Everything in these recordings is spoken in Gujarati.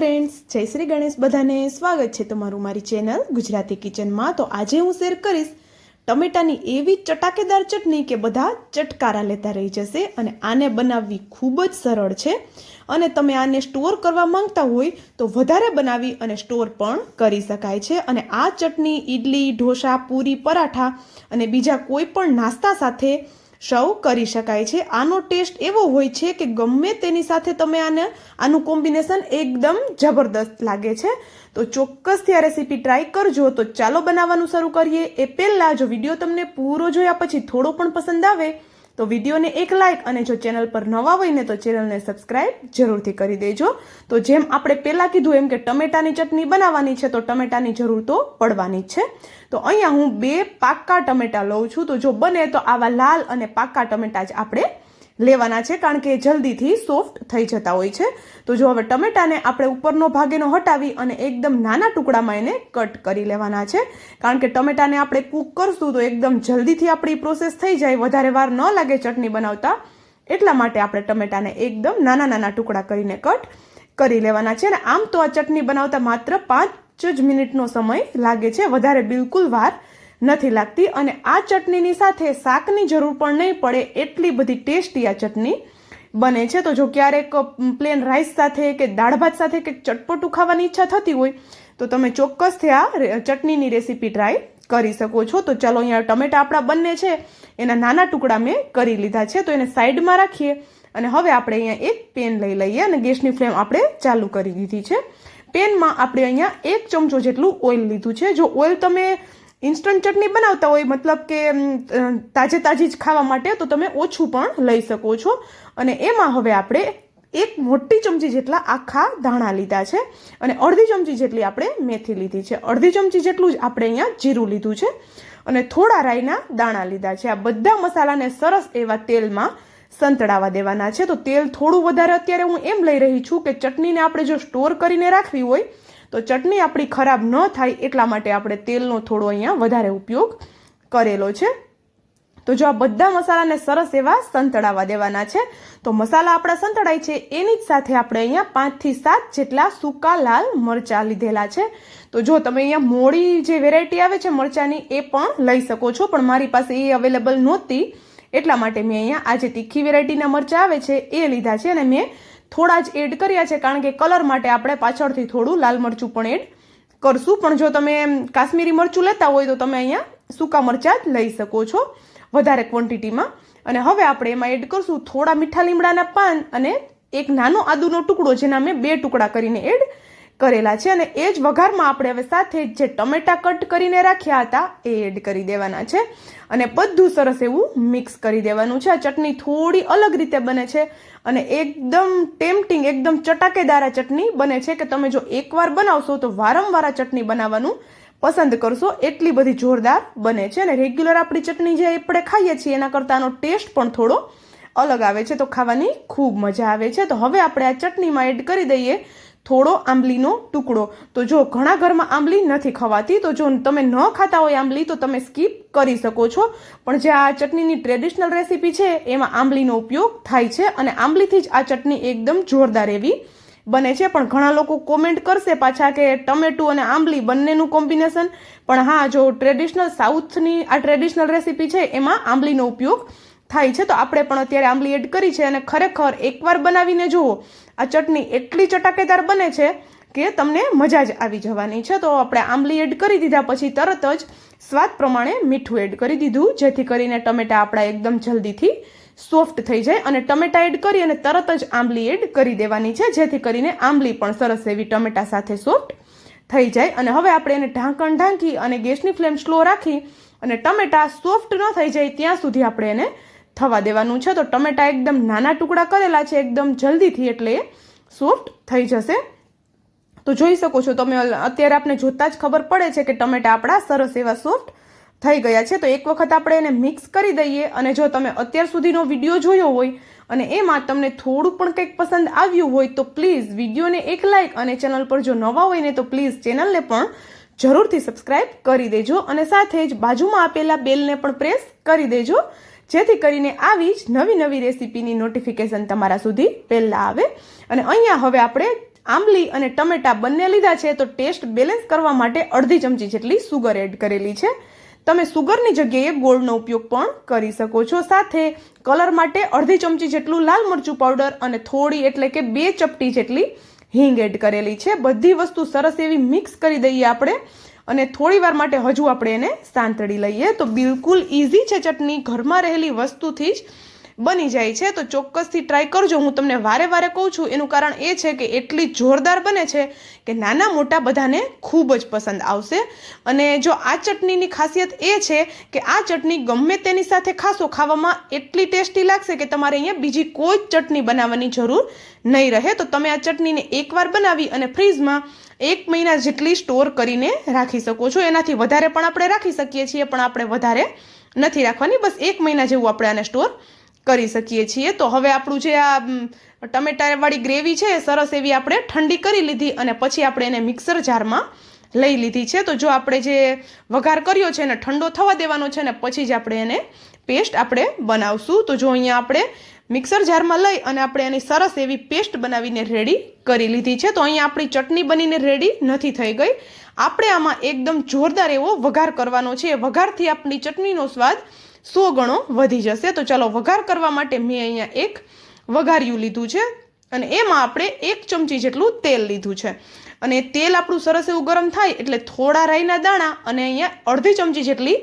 ફ્રેન્ડ્સ જય શ્રી ગણેશ બધાને સ્વાગત છે તમારું મારી ચેનલ ગુજરાતી કિચનમાં. તો આજે હું શેર કરીશ ટમેટાની એવી ચટાકેદાર ચટણી કે બધા ચટકારા લેતા રહી જશે અને આને બનાવવી ખૂબ જ સરળ છે. અને તમે આને સ્ટોર કરવા માંગતા હોય તો વધારે બનાવી અને સ્ટોર પણ કરી શકાય છે. અને આ ચટણી, ઈડલી, ઢોસા, પૂરી, પરાઠા અને બીજા કોઈ પણ નાસ્તા સાથે સર્વ કરી શકાય છે. આનો ટેસ્ટ એવો હોય છે કે ગમે તેની સાથે તમે આને, આનું કોમ્બિનેશન એકદમ જબરદસ્ત લાગે છે. તો ચોક્કસથી આ રેસીપી ટ્રાય કરજો. તો ચાલો બનાવવાનું શરૂ કરીએ. એ પહેલાં જો વીડિયો તમને પૂરો જોયા પછી થોડો પણ પસંદ આવે તો વિડીયોને એક લાઇક અને જો ચેનલ પર નવા હોય ને તો ચેનલને સબસ્ક્રાઇબ જરૂરથી કરી દેજો. તો જેમ આપણે પહેલાં કીધું એમ કે ટમેટાની ચટણી બનાવવાની છે, તો ટમેટાની જરૂર તો પડવાની જ છે. તો અહીંયા હું બે પાક્કા ટમેટા લઉં છું. તો જો બને તો આવા લાલ અને પાક્કા ટમેટા જ આપણે લેવાના છે કારણ કે જલ્દીથી સોફ્ટ થઈ જતા હોય છે. તો જો હવે ટમેટાને આપણે ઉપરનો ભાગેનો હટાવી અને એકદમ નાના ટુકડામાં એને કટ કરી લેવાના છે. કારણ કે ટમેટાને આપણે કૂક કરશું તો એકદમ જલ્દીથી આપણી પ્રોસેસ થઈ જાય, વધારે વાર ન લાગે ચટણી બનાવતા. એટલા માટે આપણે ટમેટાને એકદમ નાના નાના ટુકડા કરીને કટ કરી લેવાના છે. અને આમ તો આ ચટણી બનાવતા માત્ર પાંચ જ મિનિટનો સમય લાગે છે. વધારે બિલકુલ વાર નથી લાગતી અને આ ચટણીની સાથે શાકની જરૂર પણ નહીં પડે એટલી બધી ટેસ્ટી આ ચટણી બને છે. તો જો ક્યારેક પ્લેન રાઈસ સાથે કે દાળ ભાત સાથે કે ચટપટું ખાવાની ઈચ્છા થતી હોય, તો તમે ચોક્કસથી આ ચટણીની રેસીપી ટ્રાય કરી શકો છો. તો ચાલો અહીંયા ટમેટા આપણા બંને છે. એના નાના ટુકડા મેં કરી લીધા છે. તો એને સાઈડમાં રાખીએ અને હવે આપણે અહીંયા એક પેન લઈ લઈએ અને ગેસની ફ્લેમ આપણે ચાલુ કરી દીધી છે. પેનમાં આપણે અહીંયા એક ચમચો જેટલું ઓઇલ લીધું છે. જો ઓઇલ તમે ઇન્સ્ટન્ટ ચટણી બનાવતા હોય, મતલબ કે તાજે તાજી જ ખાવા માટે, તો તમે ઓછું પણ લઈ શકો છો. અને એમાં હવે આપણે એક મોટી ચમચી જેટલા આખા ધાણા લીધા છે અને અડધી ચમચી જેટલી આપણે મેથી લીધી છે. અડધી ચમચી જેટલું જ આપણે અહીંયા જીરું લીધું છે અને થોડા રાઈના દાણા લીધા છે. આ બધા મસાલાને સરસ એવા તેલમાં સંતળાવા દેવાના છે. તો તેલ થોડું વધારે અત્યારે હું એમ લઈ રહી છું કે ચટણીને આપણે જો સ્ટોર કરીને રાખવી હોય તો ચટણી આપણી ખરાબ ન થાય એટલા માટે આપણે તેલનો થોડો અહીંયા વધારે ઉપયોગ કરેલો છે. તો જો આ બધા મસાલાને સરસ એવા સંતળાવા દેવાના છે, તો મસાલા આપણા સંતળાય છે, એની જ સાથે આપણે અહીંયા પાંચથી સાત જેટલા સૂકા લાલ મરચાં લીધેલા છે. તો જો તમે અહીંયા મોડી જે વેરાયટી આવે છે મરચાંની, એ પણ લઈ શકો છો, પણ મારી પાસે એ અવેલેબલ નહોતી. એટલા માટે મેં અહીંયા આ જે તીખી વેરાયટીના મરચાં આવે છે, એ લીધા છે અને મેં થોડા જ એડ કર્યા છે કારણ કે કલર માટે આપણે પાછળથી થોડું લાલ મરચું પણ એડ કરશું. પણ જો તમે કાશ્મીરી મરચું લેતા હોય તો તમે અહીંયા સૂકા મરચાં લઈ શકો છો વધારે ક્વોન્ટિટીમાં અને હવે આપણે એમાં એડ કરશું થોડા મીઠા લીમડાના પાન અને એક નાનો આદુનો ટુકડો, જેના મેં બે ટુકડા કરીને એડ કરેલા છે અને એ જ વઘારમાં આપણે હવે સાથે જે ટમેટા કટ કરીને રાખ્યા હતા, એ એડ કરી દેવાના છે. અને બધું સરસ એવું મિક્સ કરી દેવાનું છે. આ ચટણી થોડી અલગ રીતે બને છે અને એકદમ ટેમ્પટિંગ એકદમ ચટાકેદાર આ ચટણી બને છે કે તમે જો એકવાર બનાવશો તો વારંવાર આ ચટણી બનાવવાનું પસંદ કરશો. એટલી બધી જોરદાર બને છે અને રેગ્યુલર આપણી ચટણી જે આપણે ખાઈએ છીએ, એના કરતાં આનો ટેસ્ટ પણ થોડો અલગ આવે છે. તો ખાવાની ખૂબ મજા આવે છે. તો હવે આપણે આ ચટણીમાં એડ કરી દઈએ. થોડો આંબલીનો ટુકડો. તો જો ઘણા ઘરમાં આંબલી નથી ખવાતી, તો જો તમે ન ખાતા હોય આંબલી, તો તમે સ્કીપ કરી શકો છો. પણ જે આ ચટણીની ટ્રેડિશનલ રેસીપી છે, એમાં આંબલીનો ઉપયોગ થાય છે અને આંબલીથી જ આ ચટણી એકદમ જોરદાર એવી બને છે. પણ ઘણા લોકો કોમેન્ટ કરશે પાછા કે ટમેટું અને આંબલી બંનેનું કોમ્બિનેશન. પણ હા, જો ટ્રેડિશનલ સાઉથની આ ટ્રેડિશનલ રેસીપી છે, એમાં આંબલીનો ઉપયોગ થાય છે, તો આપણે પણ અત્યારે આંબલી એડ કરી છે અને ખરેખર એકવાર બનાવીને જુઓ, આ ચટણી એટલી ચટાકેદાર બને છે કે તમને મજા જ આવી જવાની છે. તો આપણે આંબલી એડ કરી દીધા, પછી તરત જ સ્વાદ પ્રમાણે મીઠું એડ કરી દીધું, જેથી કરીને ટમેટા આપણા એકદમ જલ્દીથી સોફ્ટ થઈ જાય અને ટમેટા એડ કરી અને તરત જ આંબલી એડ કરી દેવાની છે, જેથી કરીને આંબલી પણ સરસ એવી ટમેટા સાથે સોફ્ટ થઈ જાય. અને હવે આપણે એને ઢાંકણ ઢાંકી અને ગેસની ફ્લેમ સ્લો રાખી અને ટમેટા સોફ્ટ ન થઈ જાય, ત્યાં સુધી આપણે એને થવા દેવાનું છે. તો ટમેટા એકદમ નાના ટુકડા કરેલા છે, એકદમ જલ્દીથી એટલે એ સોફ્ટ થઈ જશે. તો જોઈ શકો છો તમે, અત્યારે આપણે જોતાં જ ખબર પડે છે કે ટમેટા આપણા સરસ એવા સોફ્ટ થઈ ગયા છે. તો એક વખત આપણે એને મિક્સ કરી દઈએ અને જો તમે અત્યાર સુધીનો વીડિયો જોયો હોય અને એમાં તમને થોડું પણ કંઈક પસંદ આવ્યું હોય તો પ્લીઝ વિડીયોને એક લાઇક અને ચેનલ પર જો નવા હોય ને તો પ્લીઝ ચેનલને પણ જરૂરથી સબસ્ક્રાઇબ કરી દેજો અને સાથે જ બાજુમાં આપેલા બેલને પણ પ્રેસ કરી દેજો. જેથી કરીને આવી જ નવી નવી રેસીપીની નોટિફિકેશન તમારા સુધી પહેલાં આવે. અને અહીંયા હવે આપણે આંબલી અને ટમેટા બંને લીધા છે, તો ટેસ્ટ બેલેન્સ કરવા માટે અડધી ચમચી જેટલી સુગર એડ કરેલી છે. તમે સુગરની જગ્યાએ ગોળનો ઉપયોગ પણ કરી શકો છો. સાથે કલર માટે અડધી ચમચી જેટલું લાલ મરચું પાવડર અને થોડી એટલે કે બે ચપટી જેટલી હિંગ એડ કરેલી છે. બધી વસ્તુ સરસ એવી મિક્સ કરી દઈએ આપણે. અને થોડી વાર માટે હજુ આપણે એને સાંતળી લઈએ. તો બિલકુલ ઇઝી છે ચટણી. ઘરમાં રહેલી વસ્તુથી જ બની જાય છે, તો ચોક્કસથી ટ્રાય કરજો. હું તમને વારે વારે કહું છું, એનું કારણ એ છે કે એટલી જોરદાર બને છે કે નાના મોટા બધાને ખૂબ જ પસંદ આવશે. અને જો આ ચટણીની ખાસિયત એ છે કે આ ચટણી ગમે તેની સાથે ખાશો, ખાવામાં એટલી ટેસ્ટી લાગશે કે તમારે અહીંયા બીજી કોઈ ચટણી બનાવવાની જરૂર નહીં રહે. તો તમે આ ચટણીને એકવાર બનાવી અને ફ્રીઝમાં એક મહિના જેટલી સ્ટોર કરીને રાખી શકો છો. એનાથી વધારે પણ આપણે રાખી શકીએ છીએ, પણ આપણે વધારે નથી રાખવાની. બસ એક મહિના જેવું આપણે આને સ્ટોર કરી શકીએ છીએ. તો હવે આપણું જે આ ટમેટાવાળી ગ્રેવી છે, એ સરસ એવી આપણે ઠંડી કરી લીધી અને પછી આપણે એને મિક્સર જારમાં લઈ લીધી છે. તો જો આપણે જે વઘાર કર્યો છે એને ઠંડો થવા દેવાનો છે ને પછી જ આપણે એને પેસ્ટ આપણે બનાવશું. તો જો અહીંયા આપણે મિક્સર જારમાં લઈ અને આપણે એની સરસ એવી પેસ્ટ બનાવીને રેડી કરી લીધી છે. તો અહીંયા આપણી ચટણી બનીને રેડી નથી થઈ ગઈ. આપણે આમાં એકદમ જોરદાર એવો વઘાર કરવાનો છે. વઘારથી આપણી ચટણીનો સ્વાદ સો ગણો વધી જશે. તો ચાલો, વઘાર કરવા માટે મેં અહીંયા એક વઘાર્યું લીધું છે અને એમાં આપણે એક ચમચી જેટલું તેલ લીધું છે. અને તેલ આપણું સરસ એવું ગરમ થાય એટલે થોડા રાઈના દાણા અને અહીંયા અડધી ચમચી જેટલી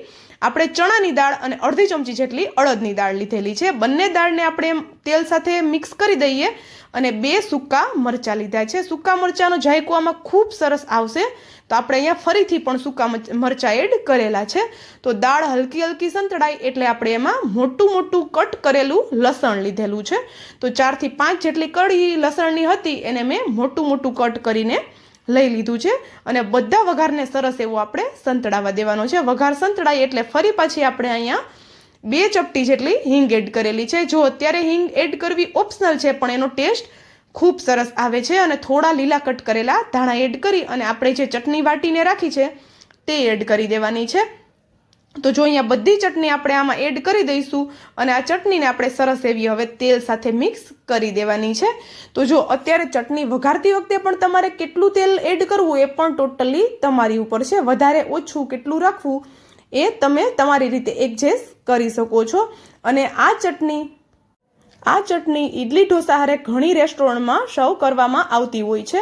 આપણે ચણાની દાળ અને અડધી ચમચી જેટલી અડદની દાળ લીધેલી છે. બંને દાળને આપણે તેલ સાથે મિક્સ કરી દઈએ અને બે સૂકા મરચાં લીધા છે. સૂકા મરચાંનો જાયકો આમાં ખૂબ સરસ આવશે. તો આપણે અહીંયા ફરીથી પણ સૂકા મરચાં એડ કરેલા છે. તો દાળ હલકી હલકી સંતળાય એટલે આપણે એમાં મોટું મોટું કટ કરેલું લસણ લીધેલું છે. તો ચારથી પાંચ જેટલી કડી લસણની હતી એને મેં મોટું મોટું કટ કરીને લઈ લીધું છે. અને બધા વઘારને સરસ એવો આપણે સંતળાવા દેવાનો છે. વઘાર સંતળાય એટલે ફરી પાછી આપણે અહીંયા બે ચપટી જેટલી હિંગ એડ કરેલી છે. જો અત્યારે હિંગ એડ કરવી ઓપ્શનલ છે, પણ એનો ટેસ્ટ ખૂબ સરસ આવે છે અને થોડા લીલા કટ કરેલા ધાણા એડ કરી અને આપણે જે ચટણી વાટીને રાખી છે, તે એડ કરી દેવાની છે. તો જો અહીંયા બધી ચટણી આપણે આમાં એડ કરી દઈશું અને આ ચટણીને આપણે સરસ એવી હવે તેલ સાથે મિક્સ કરી દેવાની છે. તો જો અત્યારે ચટણી વઘારતી વખતે પણ તમારે કેટલું તેલ એડ કરવું એ પણ ટોટલી તમારી ઉપર છે. વધારે ઓછું કેટલું રાખવું એ તમે તમારી રીતે એડજસ્ટ કરી શકો છો. અને આ ચટણી આ ચટણી ઇડલી ઢોસા હારે ઘણી રેસ્ટોરન્ટમાં સર્વ કરવામાં આવતી હોય છે.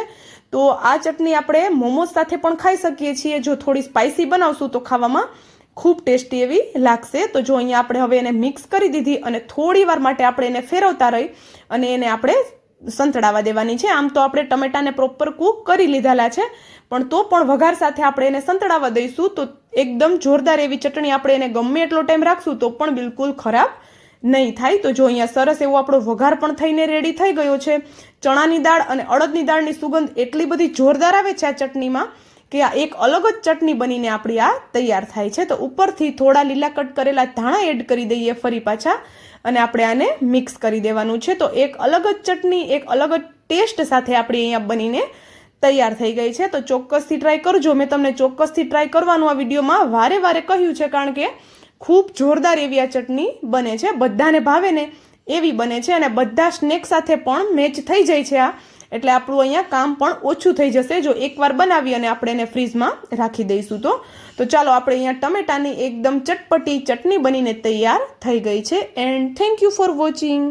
તો આ ચટણી આપણે મોમોઝ સાથે પણ ખાઈ શકીએ છીએ. જો થોડી સ્પાઇસી બનાવશું તો ખાવામાં ખૂબ ટેસ્ટી એવી લાગશે. તો જો અહીંયા આપણે હવે એને મિક્સ કરી દીધી અને થોડી વાર માટે આપણે એને ફેરવતા રહી અને એને આપણે સંતળાવા દેવાની છે. આમ તો આપણે ટમેટાને પ્રોપર કૂક કરી લીધેલા છે. પણ તો પણ વઘાર સાથે આપણે એને સંતળાવા દઈશું. તો એકદમ જોરદાર એવી ચટણી આપણે એને ગમે એટલો ટાઈમ રાખશું તો પણ બિલકુલ ખરાબ નહીં થાય. તો જો અહીંયા સરસ એવો આપણો વઘાર પણ થઈને રેડી થઈ ગયો છે. ચણાની દાળ અને અડદની દાળની સુગંધ એટલી બધી જોરદાર આવે છે આ ચટણીમાં. કે આ એક અલગ જ ચટણી બનીને આપણી આ તૈયાર થાય છે. તો ઉપરથી થોડા લીલા કટ કરેલા ધાણા એડ કરી દઈએ ફરી પાછા અને આપણે આને મિક્સ કરી દેવાનું છે. તો એક અલગ જ ચટણી, એક અલગ જ ટેસ્ટ સાથે આપણી અહીંયા બનીને તૈયાર થઈ ગઈ છે. તો ચોક્કસથી ટ્રાય કરજો. મેં તમને ચોક્કસથી ટ્રાય કરવાનું આ વિડીયોમાં વારે વારે કહ્યું છે કારણ કે ખૂબ જોરદાર એવી આ ચટણી બને છે. બધાને ભાવે ને એવી બને છે અને બધા સ્નેક સાથે પણ મેચ થઈ જાય છે આ. એટલે આપણું અહીંયા કામ પણ ઓછું થઈ જશે. જો એકવાર બનાવી અને આપણે એને ફ્રીજમાં રાખી દઈશું તો. તો ચાલો આપણે અહીંયા ટમેટાની એકદમ ચટપટી ચટણી બનીને તૈયાર થઈ ગઈ છે. And thank you for watching